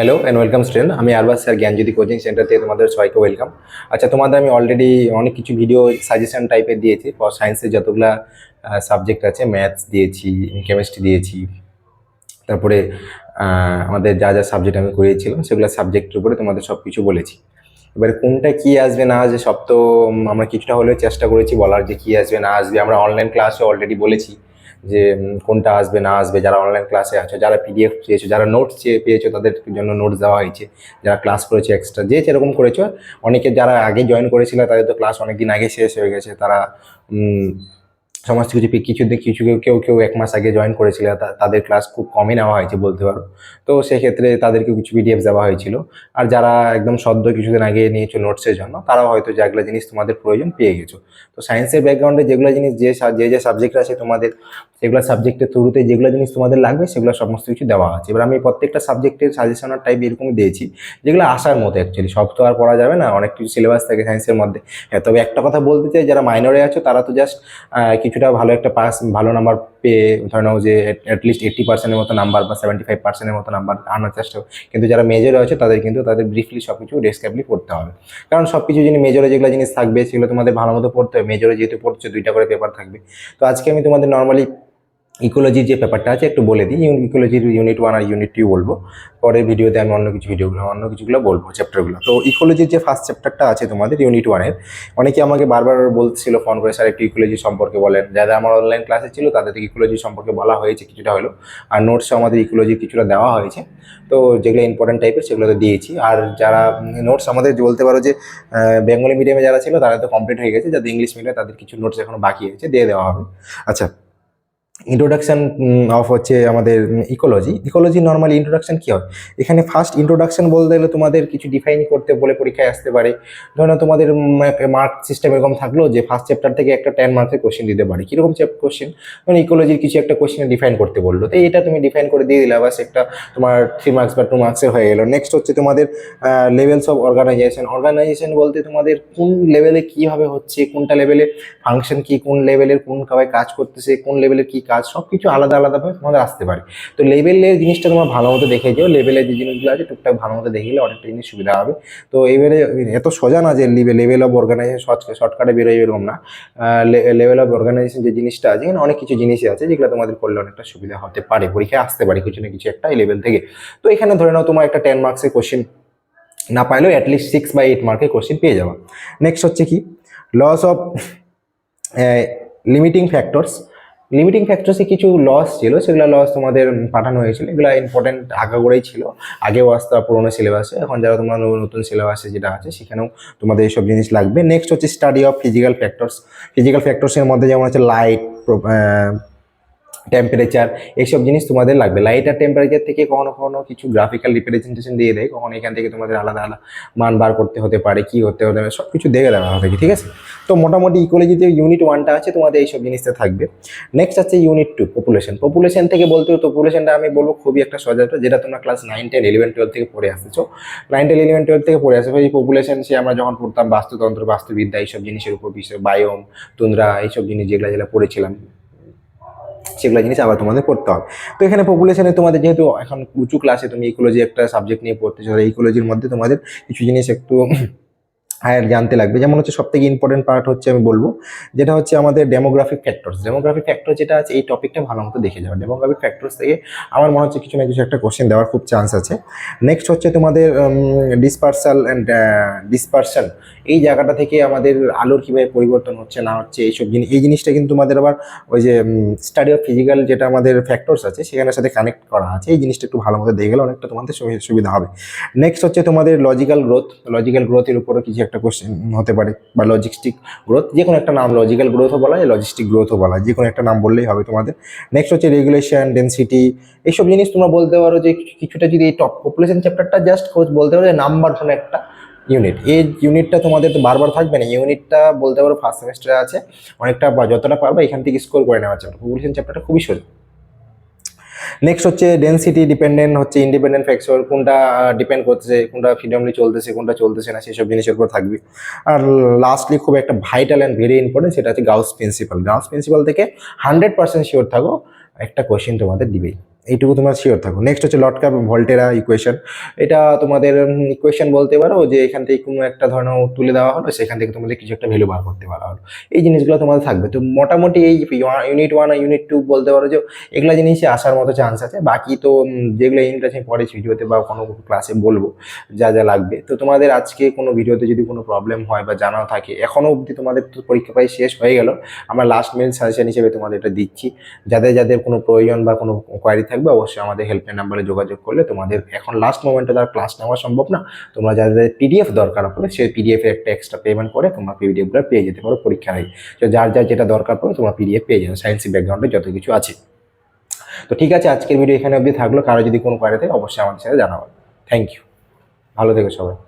Hello and welcome student আমি আরবাস sir, Gyanjyoti coaching centre থেকে তোমাদের সবাইকে ওয়েলকাম আচ্ছা তোমাদের আমি অলরেডি অনেক কিছু ভিডিও সাজেশন টাইপের দিয়েছি ফর সায়েন্সের যতগুলা সাবজেক্ট আছে ম্যাথস দিয়েছি কেমিস্ট্রি দিয়েছি, তারপরে আমাদের যা যা সাবজেক্ট আমি করিয়েছিলাম, সেগুলো সাবজেক্টের উপরে তোমাদের সব কিছু বলেছি। এবারে কোনটা কি আসবে না আসবে সব তো আমরা কিছুটা হলেও চেষ্টা করেছি বলার যে কি আসবে না আসবে। আমরা অনলাইন ক্লাসে অলরেডি বলেছি। যে কোনটা আসবে, না আসবে, যারা অনলাইন ক্লাসে আছো, যারা পিডিএফ পেয়েছ, যারা নোটস চেয়ে পেয়েছ, তাদের জন্য নোটস দেওয়া হয়েছে, যারা ক্লাস করেছে এক্সট্রা যে যেরকম করেছ, অনেকে যারা আগে জয়েন করেছিল, তাদের তো ক্লাস অনেক দিন আগে শেষ হয়ে গেছে, তারা সমস্ত কিছু কিছু কিছু কেউ কেউ এক মাস আগে জয়েন করেছিল তাদের ক্লাস খুব কমই নেওয়া হয়েছে বলতে পারো। তো সেক্ষেত্রে তাদেরকে কিছু পিডিএফ দেওয়া হয়েছিল। আর যারা একদম সদ্য কিছুদিন আগে নিয়েছো নোটসের জন্য, তারাও হয়তো যেগুলো জিনিস তোমাদের প্রয়োজন পেয়ে গেছো। তো সায়েন্সের ব্যাকগ্রাউন্ডে যেগুলো জিনিস যে যে যে সাবজেক্ট আছে তোমাদের, সেগুলো সাবজেক্টের থ্রুতে যেগুলো জিনিস তোমাদের লাগবে, সেগুলো সমস্ত কিছু দেওয়া আছে। এবার আমি প্রত্যেকটা সাবজেক্টের সাজেশনার টাইপ এরকমই দিয়েছি, যেগুলো আসার মতো অ্যাকচুয়ালি সব তো আর পড়া যাবে না, অনেক কিছু সিলেবাস থাকে সায়েন্সের মধ্যে। হ্যাঁ তবে একটা কথা বলতে চাই, যারা মাইনরে আছো, তারা তো জাস্ট কিছুটা ভালো একটা পাস, ভালো নাম্বার পেয়ে ধরে নাও যে অ্যাটলিস্ট এইট্টি পার্সেন্টের মতো নাম্বার বা সেভেন্টি ফাইভ পার্সেন্টের মতো নাম্বার আনার চেষ্টা। কিন্তু যারা মেজর আছে তাদের কিন্তু তাদের ব্রিফলি সব কিছু ডেসক্রাইবলি পড়তে হবে। কারণ সব কিছু জিনিস মেজরে যেগুলো জিনিস থাকবে, সেগুলো তোমাদের ভালো মতো পড়তে হবে। মেজরে যেহেতু পড়ছে, দুইটা করে পেপার থাকবে। তো আজকে আমি তোমাদের নর্মালি ইকোলজির যে পেপারটা আছে একটু বলে দিই ইকোলজির ইউনিট ওয়ান আর ইউনিট টু বলব। পরের ভিডিওতে আমি অন্য কিছু ভিডিওগুলো অন্য কিছুগুলো বলব চ্যাপ্টারগুলো তো ইকোলজির যে ফার্স্ট চ্যাপ্টারটা আছে তোমাদের ইউনিট ওয়ানের অনেকে আমাকে বারবার বলছিল ফোন করে, স্যার, একটু ইকোলজি সম্পর্কে বলেন। যারা আমার অনলাইন ক্লাসে ছিল তাদেরকে ইকোলজি সম্পর্কে বলা হয়েছে, কিছুটা হলো। আর নোটসও আমাদের ইকোলজি কিছুটা দেওয়া হয়েছে। তো যেগুলো ইম্পর্টেন্ট টাইপের সেগুলো তো দিয়েছি। আর যারা নোটস আমাদের বলতে পারো যে বেঙ্গলি মিডিয়ামে যারা ছিল, তারা তো কমপ্লিট হয়ে গেছে। যাদের ইংলিশ মিডিয়ামে তাদের কিছু নোটস এখনও বাকি আছে, দিয়ে দেওয়া হবে। আচ্ছা ইন্ট্রোডাকশন অফ হচ্ছে আমাদের ইকোলজি ইকোলজি নর্মালি ইন্ট্রোডাকশন কী হয়? এখানে ফার্স্ট ইন্ট্রোডাকশন বলতে গেলে তোমাদের কিছু ডিফাইন করতে বলে পরীক্ষায় আসতে পারে। ধরো তোমাদের মার্ক সিস্টেম এরকম থাকল যে ফার্স্ট চ্যাপ্টার থেকে একটা টেন মার্কের কোশ্চেন দিতে পারে। কীরকম কোশ্চেন মানে ইকোলজির কিছু একটা কোশ্চেন ডিফাইন করতে বলল। তো এটা তুমি ডিফাইন করে দিয়ে দিলে বাস একটা তোমার থ্রি মার্কস বা টু মার্কসের হয়ে গেলো। নেক্সট হচ্ছে তোমাদের লেভেলস অফ অর্গানাইজেশন অর্গানাইজেশন বলতে তোমাদের কোন লেভেলে কীভাবে হচ্ছে, কোনটা লেভেলে ফাংশন কী, কোন লেভেলের কোন কাজ করতেছে, কোন লেভেলের কি কাজ সব কিছু আলাদা আলাদাভাবে তোমাদের আসতে পারে। তো লেভেলের জিনিসটা তোমার ভালো মতো দেখে যাও লেভেলের যে জিনিসগুলো আছে টুকটাক ভালো মতো দেখে গেলে অনেকটা জিনিস সুবিধা হবে। তো এইবারে এত সোজা না যে লেভেল অফ অর্গানাইজেশন শর্টকাটে বেরোয় এরকম না। লেভেল অফ অর্গানাইজেশন যে জিনিসটা আছে, এখানে অনেক কিছু জিনিসই আছে যেগুলো তোমাদের করলে অনেকটা সুবিধা হতে পারে। পরীক্ষায় আসতে পারে কিছু না কিছু একটা এই লেভেল থেকে। তো এখানে ধরে নাও তোমার একটা টেন মার্কসের কোশ্চেন না পাইলেও at least six by eight মার্কের কোশ্চেন পেয়ে যাওয়া নেক্সট হচ্ছে কি? Loss of limiting factors limiting ফ্যাক্টরসে কিছু লস ছিল, সেগুলো লস তোমাদের পাঠানো হয়েছিল, এগুলো ইম্পর্টেন্ট আগাগোড়াই ছিল। আগেও আসতো, পুরোনো সিলেবাসে এখন যারা তোমার নতুন সিলেবাসে যেটা আছে, সেখানেও তোমাদের এইসব জিনিস লাগবে। নেক্সট হচ্ছে study of physical factors physical ফ্যাক্টরসের মধ্যে যেমন হচ্ছে লাইট টেম্পারেচার এইসব জিনিস তোমাদের লাগবে। লাইট আর টেম্পারেচার থেকে কখনো কখনো কিছু গ্রাফিক্যাল রিপ্রেজেন্টেশন দিয়ে দেয়। কখনো এখান থেকে তোমাদের আলাদা আলাদা মান বার করতে হতে পারে, কি হতে হতে সব কিছু দেখে দেওয়া হবে, ঠিক আছে? তো মোটামুটি ইকোলজিতে ইউনিট ওয়ানটা আছে, তোমাদের এইসব জিনিসটা থাকবে। নেক্সট আছে ইউনিট টু পপুলেশন পপুলেশন থেকে বলতে পপুলেশনটা আমি বলব খুবই একটা একটা যেটা তোমরা class nine ten eleven twelve থেকে পড়ে আসতেছো নাইন টেন ইলেভেন টুয়েলভ থেকে পড়ে আসবে এই পপুলেশন সে আমরা যখন পড়তাম বাস্তুতন্ত্র, বাস্তুবিদ্যা, এইসব জিনিসের উপর, বিষয় বায়োম তুন্দ্রা এইসব জিনিস যেগুলো যেগুলো পড়েছিলাম। সেগুলো জিনিস আবার তোমাদের পড়তে হবে। তো এখানে পপুলেশনে তোমাদের যেহেতু এখন উঁচু ক্লাসে তুমি ইকোলজি একটা সাবজেক্ট নিয়ে পড়তেছো ইকোলজির মধ্যে তোমাদের কিছু জিনিস একটু হায়ার জানতে লাগবে। যেমন হচ্ছে সব থেকে ইম্পর্টেন্ট পার্ট হচ্ছে আমি বলব, যেটা হচ্ছে আমাদের ডেমোগ্রাফিক ফ্যাক্টরস ডেমোগ্রাফিক ফ্যাক্টর যেটা আছে, এই টপিকটা ভালো মতো দেখে যাবে ডেমোগ্রাফিক ফ্যাক্টরস থেকে আমার মনে হচ্ছে কিছু না কিছু একটা কোশ্চেন দেওয়ার খুব চান্স আছে। নেক্সট হচ্ছে তোমাদের ডিসপার্সাল অ্যান্ড ডিসপার্সন এই জায়গাটা থেকে আমাদের আলোর কীভাবে পরিবর্তন হচ্ছে, না হচ্ছে, এইসব জিনিস এই জিনিসটা কিন্তু আমাদের আবার ওই যে স্টাডি অফ ফিজিক্যাল যেটা আমাদের ফ্যাক্টরস আছে, সেখানের সাথে কানেক্ট করা আছে। এই জিনিসটা একটু ভালো মতো দেখে গেলে অনেকটা তোমাদের সুবি- সুবিধা হবে। নেক্সট হচ্ছে তোমাদের লজিক্যাল গ্রোথ লজিক্যাল গ্রোথের উপরও কিছু একটা কোশ্চেন হতে পারে, বা লজিস্টিক গ্রোথ যে কোনো একটা নাম লজিক্যাল গ্রোথও বলা যায় লজিস্টিক গ্রোথও বলা যায় যে কোনো একটা নাম বললেই হবে তোমাদের। নেক্সট হচ্ছে রেগুলেশন ডেন্সিটি এইসব জিনিস তোমরা বলতে পারো যে, কিছুটা যদি এই টপ পপুলেশন চ্যাপ্টারটা জাস্ট বলতে পারো যে নাম্বার কোনো একটা ইউনিট এই ইউনিটটা তোমাদের তো বারবার থাকবে না। ইউনিটটা বলতে পারো ফার্স্ট সেমিস্টারে আছে। অনেকটা বা যতটা পারবে এখান থেকে স্কোর করে নেওয়া চ্যাপ্টার পপুলেশন চ্যাপ্টারটা খুবই সোজা। নেক্সট হচ্ছে ডেন্সিটি ডিপেন্ডেন্ট হচ্ছে ইন্ডিপেন্ডেন্ট ফ্যাক্টর কোনটা ডিপেন্ড করতেছে, কোনটা ফ্রিডমলি চলতেছে, কোনটা চলতেছে না, সেসব জিনিসের উপর থাকবে। আর লাস্টলি খুব একটা ভাইটাল অ্যান্ড ভেরি ইম্পর্টেন্ট সেটা হচ্ছে গাউস প্রিন্সিপাল গাউস প্রিন্সিপাল থেকে হান্ড্রেড পার্সেন্ট শিওর থাকো, একটা কোয়েশ্চেন তোমাদের দিবেই। এইটুকু তোমার শিওর থাকো। নেক্সট হচ্ছে লটকা ভল্টেরা ইকুয়েশন এটা তোমাদের ইকুয়েশন বলতে পারো যে এখান থেকে কোনো একটা ধরনের তুলে দেওয়া হলো, সেখান থেকে তোমাদের কিছু একটা ভ্যালু বার করতে পারা হলো। এই জিনিসগুলো তোমাদের থাকবে। তো মোটামুটি এই ইউনিট ওয়ান আর ইউনিট টু বলতে পারো যে এগুলো জিনিসই আসার মতো চান্স আছে। বাকি তো যেগুলো ইউনিট আছে পরে ভিডিওতে বা কোনো ক্লাসে বলব, যা যা লাগবে। তো তোমাদের আজকে কোনো ভিডিওতে যদি কোনো প্রবলেম হয় বা জানাও থাকে এখনও অবধি তোমাদের তো পরীক্ষা প্রায় শেষ হয়ে গেল। আমরা লাস্ট মেন সাজেশন হিসেবে তোমাদের এটা দিচ্ছি। যাদের যাদের কোনো প্রয়োজন বা কোনো কোয়ারি থাকবে, অবশ্যই আমাদের হেল্পলাইন নাম্বারে যোগাযোগ করলে তোমাদের এখন লাস্ট মোমেন্টে তার ক্লাস নেওয়া সম্ভব না। তোমরা যাদের পিডিএফ দরকার পড়ে, সেই পিডিএফ একটা এক্সট্রা পেমেন্ট করে তোমরা পিডিএফগুলো পেয়ে যেতে পারো পরীক্ষার তো যার যার যেটা দরকার পড়ে তোমরা পিডিএফ পেয়ে যাবে সায়েন্সের ব্যাকগ্রাউন্ডে যত কিছু আছে। তো ঠিক আছে, আজকের ভিডিও এখানে অবধি থাকল। কারও যদি কোনো কোয়ারি থাকে, অবশ্যই আমাদের সাথে জানাব। থ্যাংক ইউ ভালো থেকো সবাই।